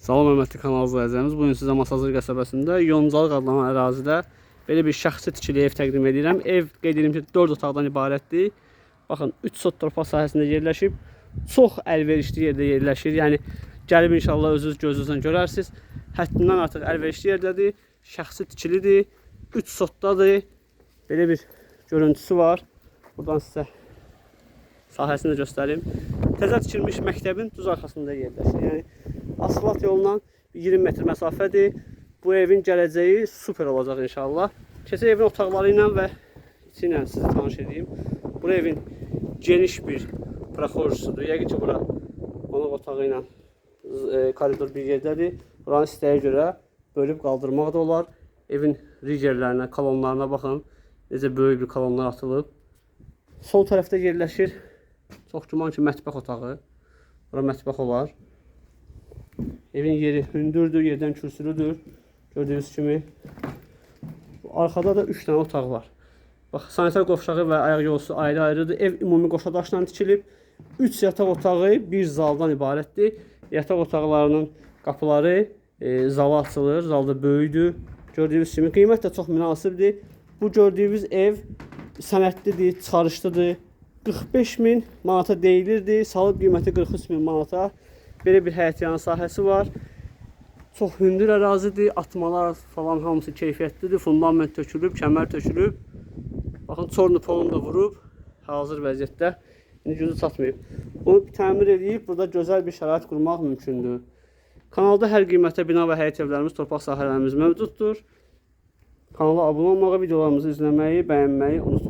Salam hörmətli kanal izləyicilərimiz. Bu gün sizə Masazır qəsəbəsində Yoncalıq adlanan ərazidə belə bir şəxsi tikili ev təqdim edirəm. Ev qeyd edirəm ki, 4 otaqdan ibarətdir. Baxın, 3 sot torpaq sahəsində yerləşib, çox əlverişli yerdə yerləşir. Yəni gəlib inşallah özünüz gözünüzlə görərsiniz. Həddindən artıq əlverişli yerdədir. Şəxsi tikilidir. 3 sotdadır. Belə bir görüntüsü var. Buradan sizə sahəsini göstərim. Təzə tikilmiş məktəbin düz arxasında yerləşir. Yəni asfalt yolundan 20 metr məsafədir. Bu evin gələcəyi super olacaq inşallah. Keçək evin otaqları ilə və içi ilə sizi tanış edeyim. Bu evin geniş bir proxorjusudur. Yəqin ki, bura qonaq otağı ilə e, koridor bir yerdədir. Buranı istəyə görə bölüb qaldırmaq da olar. Evin rigerlərinə, kolonlarına baxın. Necə böyük bir kolonlar atılıb. Sol tərəfdə yerləşir. Çox güman ki, mətbəx otağı. Bura mətbəx olar. Evin yeri hündürdür, yerdən kürsülüdür. Gördüyünüz kimi. Arkada da 3 dənə otaq var. Bax, sanitar qovşağı və ayaq yolusu ayrı-ayrıdır. Ev ümumi qoşa daşla tikilib. 3 yataq otağı bir zaldan ibarətdir. Yataq otaqlarının qapıları e, zala açılır. Zalda böyükdür. Gördüyünüz kimi qiymət də çox münasibdir. Bu gördüyünüz ev sənədlidir, çıxarışlıdır. 45 min manata deyilirdi. Salıb qiyməti 43 min manata. Belə bir həyətyanı sahəsi var. Çox hündür ərazidir. Atmalar falan hamısı keyfiyyətlidir. Fundament tökülüb, kəmər tökülüb. Baxın, çornu polunu da vurub. Hazır vəziyyətdə. İndi gözü çatmayıb. Bunu təmir edib, burada gözəl bir şərait qurmaq mümkündür. Kanalda hər qiymətə bina və həyət evlərimiz, torpaq sahələrimiz mövcuddur. Kanala abunə olmağı, videolarımızı izləməyi, bəyənməyi unutmayın.